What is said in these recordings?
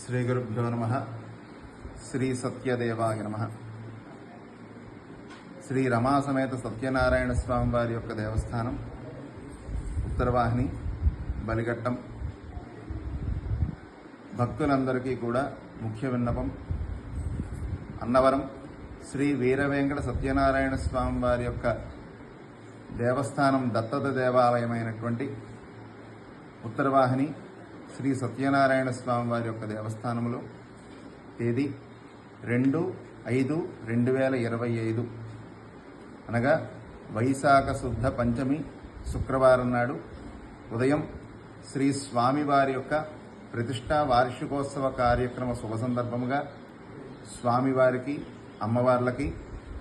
శ్రీ గురుభ్యో నమ. శ్రీ సత్యదేవాయ నమ. శ్రీ రమాసమేత సత్యనారాయణ స్వామి వారి యొక్క దేవస్థానం ఉత్తరవాహిని బలిఘట్టం. భక్తులందరికీ కూడా ముఖ్య విన్నపం అన్నవరం. శ్రీ వీరవేంకట సత్యనారాయణ స్వామి వారి యొక్క దేవస్థానం దత్తత దేవాలయమైనటువంటి ఉత్తరవాహిని శ్రీ సత్యనారాయణ స్వామి వారి యొక్క దేవస్థానంలో తేదీ రెండు ఐదు రెండు వేల ఇరవై ఐదు. అనగా వైశాఖ శుద్ధ పంచమి శుక్రవారం నాడు ఉదయం శ్రీ స్వామివారి యొక్క ప్రతిష్టా వార్షికోత్సవ కార్యక్రమ శుభ సందర్భముగా స్వామివారికి అమ్మవార్లకి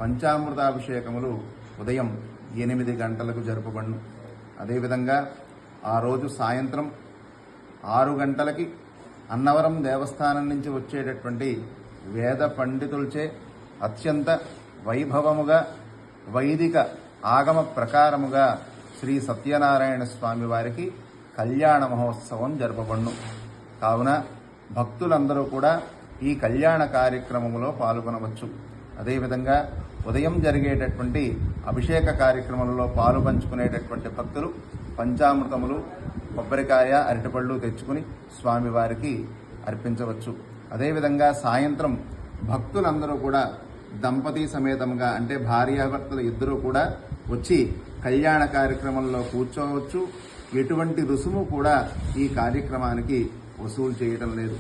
పంచామృతాభిషేకములు ఉదయం ఎనిమిది గంటలకు జరుపబడును. అదేవిధంగా ఆ రోజు సాయంత్రం ఆరు గంటలకి అన్నవరం దేవస్థానం నుంచి వచ్చేటటువంటి వేద పండితులచే అత్యంత వైభవముగా వైదిక ఆగమ ప్రకారముగా శ్రీ సత్యనారాయణ స్వామి వారికి కళ్యాణ మహోత్సవం జరపబడును. కావున భక్తులందరూ కూడా ఈ కళ్యాణ కార్యక్రమంలో పాల్గొనవచ్చు. అదేవిధంగా ఉదయం జరిగేటటువంటి అభిషేక కార్యక్రమంలో పాలు పంచుకునేటటువంటి భక్తులు పంచామృతములు కొబ్బరికాయ అరటిపళ్ళు తెచ్చుకుని స్వామివారికి అర్పించవచ్చు. అదేవిధంగా సాయంత్రం భక్తులందరూ కూడా దంపతి సమేతంగా అంటే భార్యాభర్తలు ఇద్దరూ కూడా వచ్చి కళ్యాణ కార్యక్రమంలో కూర్చోవచ్చు. ఎటువంటి రుసుము కూడా ఈ కార్యక్రమానికి వసూలు చేయటం లేదు.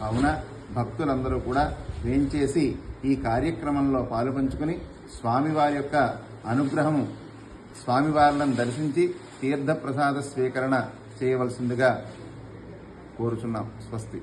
కావున భక్తులందరూ కూడా వేంచేసి ఈ కార్యక్రమంలో పాలుపంచుకుని స్వామివారి యొక్క అనుగ్రహము స్వామివారిని దర్శించి తీర్థప్రసాద స్వీకరణ చేయవలసిందిగా కోరుచున్నాం. స్వస్తి.